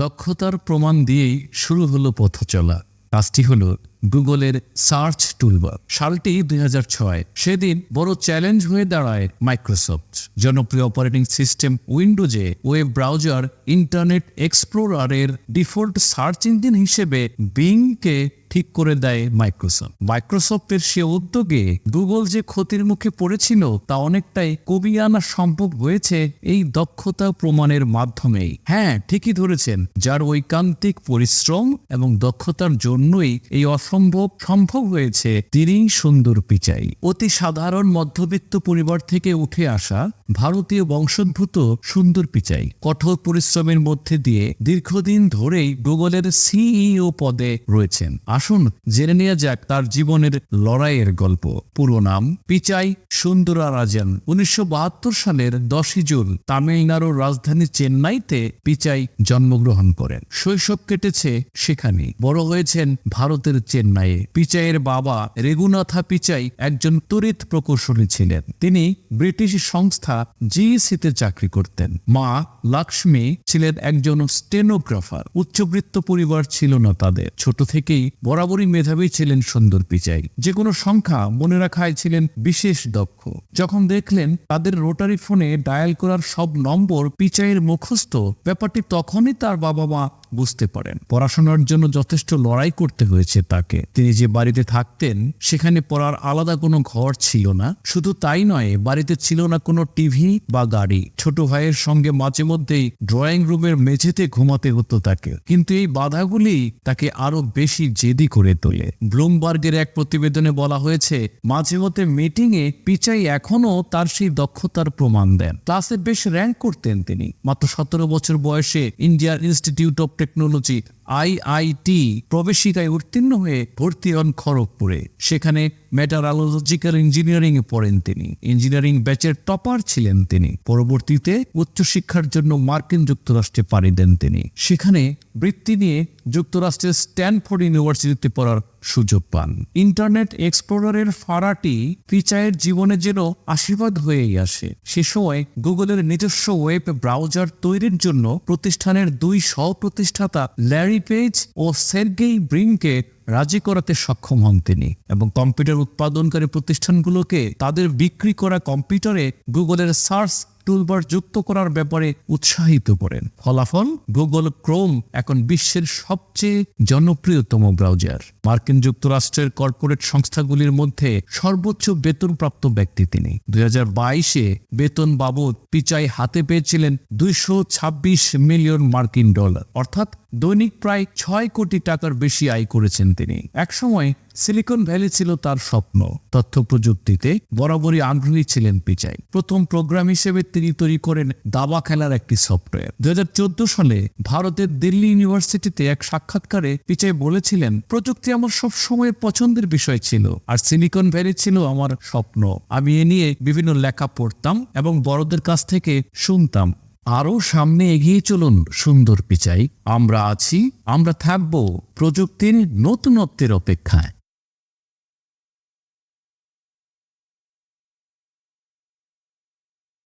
দক্ষতার প্রমাণ দিয়েই শুরু হলো পথ চলা কাজটি হলো গুগলের সার্চ টুলবার। সালটি দুই হাজার ছয়। সেদিন বড় চ্যালেঞ্জ হয়ে দাঁড়ায় মাইক্রোসফট। জনপ্রিয় অপারেটিং সিস্টেম উইন্ডোজে ওয়েব ব্রাউজার ইন্টারনেট এক্সপ্লোরারের ডিফল্ট সার্চ ইঞ্জিন হিসেবে বিংকে ঠিক করে দেয় মাইক্রোসফট। মাইক্রোসফটের সে উদ্যোগে গুগল যে ক্ষতির মুখে পড়েছিল তা অনেকটাই কমিয়ে আনা সম্ভব হয়েছে এই দক্ষতা প্রমাণের মাধ্যমেই। হ্যাঁ ঠিকই ধরেছেন। যার ঐকান্তিক পরিশ্রম এবং দক্ষতার জন্যই এই অসম্ভব সম্ভব হয়েছে তিনি সুন্দর পিচাই। অতি সাধারণ মধ্যবিত্ত পরিবার থেকে উঠে আসা ভারতীয় বংশোদ্ভূত সুন্দর পিচাই। কঠোর পরিশ্রমের মধ্যে দিয়ে দীর্ঘদিন ধরেই গুগলের সিইও পদে রয়েছেন। আসুন জেনে নেওয়া যাক তার জীবনের লড়াইয়ের গল্প। পুরো নাম পিচাই সুন্দরা রাজন উনিশশো সালের দশই জুন তামিলনাড়ুর রাজধানী চেন্নাইতে পিচাই জন্মগ্রহণ করেন। শৈশব কেটেছে সেখানে বড় হয়েছেন ভারতের চেন্নাইয়ে পিচাইয়ের বাবা রেগুনাথা পিচাই একজন তড়িৎ প্রকৌশলী ছিলেন। তিনি ব্রিটিশ সংস্থা জিইসিতে চাকরি করতেন। মা লক্ষ্মী ছিলেন একজন স্টেনোগ্রাফার। উচ্চবৃত্ত পরিবার ছিল না তাদের। ছোট থেকেই বরাবরই মেধাবী ছিলেন সুন্দর পিচাই। যে কোনো সংখ্যা মনে রাখায় ছিলেন বিশেষ দক্ষ। যখন দেখলেন তাদের রোটারি ফোনে ডায়াল করার সব নম্বর পিচাইয়ের মুখস্থ, ব্যাপারটি তখনই তার বাবা মা বুঝতে পারেন। পড়াশোনার জন্য যথেষ্ট লড়াই করতে হয়েছে তাকে। তিনি যে বাড়িতে থাকতেন, সেখানে পড়ার আলাদা কোনো ঘর ছিল না। শুধু তাই নয়, বাড়িতে ছিল না কোনো টিভি বা গাড়ি। ছোট ভাইয়ের সঙ্গে মাঝে মধ্যেই ড্রয়িং রুমের মেঝেতে ঘুমাতে হতো তাকে। কিন্তু এই বাধাগুলি তাকে আরও বেশি জেদি করে তোলে। ব্লুমবার্গের এক প্রতিবেদনে বলা হয়েছে, মাঝে মধ্যে মিটিং এ পিচাই এখনও তার সেই দক্ষতার প্রমাণ দেন। ক্লাসে বেশ র্যাঙ্ক করতেন তিনি। মাত্র সতেরো বছর বয়সে Indian Institute of Technology IIT প্রবেশিকায় উত্তীর্ণ হয়ে ভর্তি হন খড়গপুরে। সেখানে মেটারালজিক্যাল ইঞ্জিনিয়ারিং এ পড়েন তিনি। ইঞ্জিনিয়ারিং ব্যাচের টপার ছিলেন তিনি। পরবর্তীতে উচ্চশিক্ষার জন্য মার্কিন যুক্তরাষ্ট্রে পাড়ি দেন তিনি। সেখানে বৃত্তি নিয়ে যুক্তরাষ্ট্রের স্ট্যানফোর্ড ইউনিভার্সিটিতে পড়ার সুযোগ পান। ইন্টারনেট এক্সপ্লোরারের ফারাটি পিচায়ের জীবনে যেন আশীর্বাদ হয়েই আসে। সে সময় গুগলের নিজস্ব ওয়েব ব্রাউজার তৈরির জন্য প্রতিষ্ঠানের দুই সহ প্রতিষ্ঠাতা ল্যারি পেজ ও সের্গেই ব্রিংকে রাজি করাতে সক্ষম হন তিনি এবং কম্পিউটার উৎপাদনকারী প্রতিষ্ঠানগুলোকে তাদের বিক্রি করা কম্পিউটারে গুগলের সার্চ টুলবার যুক্ত করার ব্যাপারে উৎসাহিত করেন। ফলাফল গুগল ক্রোম এখন বিশ্বের সবচেয়ে জনপ্রিয়তম ব্রাউজার। মার্কিন যুক্তরাষ্ট্রের কর্পোরেট সংস্থাগুলির মধ্যে সর্বোচ্চ বেতনপ্রাপ্ত ব্যক্তি তিনি। দুই বাইশে বেতন বাবদ পিচাই হাতে পেয়েছিলেন দুইশো ছাব্বিশ মিলিয়ন মার্কিন ডলার। অর্থাৎ দৈনিক প্রায় ছয় কোটি টাকার বেশি আয় করেছেন তিনি। একসময় সিলিকন ভ্যালি ছিল তার স্বপ্ন। তথ্য প্রযুক্তিতে বরাবরই আগ্রহী ছিলেন পিচাই। প্রথম প্রোগ্রাম হিসেবে তিনি তৈরি করেন দাবা খেলার একটি সফটওয়্যার। দুই হাজার চোদ্দ সালে ভারতের দিল্লি ইউনিভার্সিটিতে এক সাক্ষাৎকারে পিচাই বলেছিলেন, প্রযুক্তি আমার সব সময় পছন্দের বিষয় ছিল, আর সিলিকন ভ্যালি ছিল আমার স্বপ্ন। আমি এ নিয়ে বিভিন্ন লেখা পড়তাম এবং বড়দের কাছ থেকে শুনতাম। আরও সামনে এগিয়ে চলুন, সুন্দর পিচাই। আমরা আছি, আমরা থাকব প্রযুক্তির নতুনত্বের অপেক্ষায়।